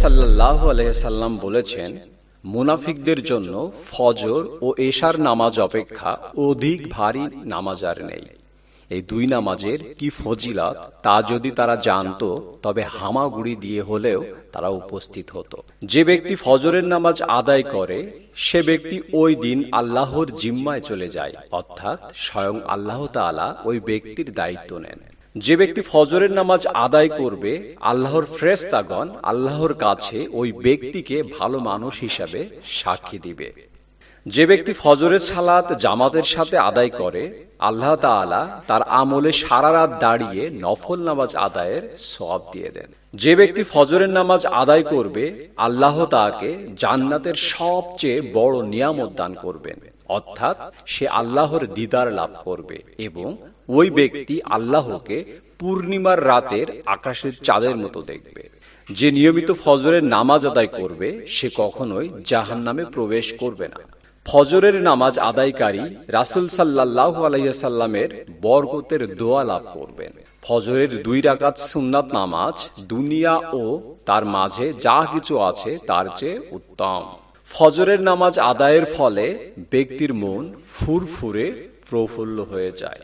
সাল্লাহ আলহাম বলেছেন, মুনাফিকদের জন্য ফজর ও এশার নামাজ অপেক্ষা অধিক ভারী নামাজ আর নেই। এই দুই নামাজের কি ফজিলত, তা যদি তারা জানতো, তবে হামাগুড়ি দিয়ে হলেও তারা উপস্থিত হতো। যে ব্যক্তি ফজরের নামাজ আদায় করে, সে ব্যক্তি ওই দিন আল্লাহর জিম্মায় চলে যায়, অর্থাৎ স্বয়ং আল্লাহ তাআলা ওই ব্যক্তির দায়িত্ব নেন। যে ব্যক্তি ফজরের নামাজ আদায় করবে, আল্লাহর ফ্রেস্তাগণ আল্লাহর কাছে ওই ব্যক্তিকে ভালো মানুষ হিসাবে সাক্ষী দিবে। যে ব্যক্তি ফজরের সালাত জামাতের সাথে আদায় করে, আল্লাহ তাআলা তার আমলে সারা রাত দাঁড়িয়ে নফল নামাজ আদায়ের সব দিয়ে দেন। যে ব্যক্তি ফজরের নামাজ আদায় করবে, আল্লাহ তাকে জান্নাতের সবচেয়ে বড় নিয়ামত দান করবেন। অর্থাৎ সে আল্লাহর দিদার লাভ করবে এবং ওই ব্যক্তি আল্লাহকে পূর্ণিমার রাতের আকাশের চাঁদের মতো দেখবে। যে নিয়মিত ফজরের নামাজ আদায় করবে, সে কখনোই জাহান নামে প্রবেশ করবে না। ফজরের নামাজ আদায়কারী রাসুল সাল্লাহ আলাইসাল্লামের বরগতের দোয়া লাভ করবেন। ফজরের দুই রাকাত সুন্নাত নামাজ দুনিয়া ও তার মাঝে যা কিছু আছে তার চেয়ে উত্তম। ফজরের নামাজ আদায়ের ফলে ব্যক্তির মন ফুরফুরে প্রফুল্ল হয়ে যায়।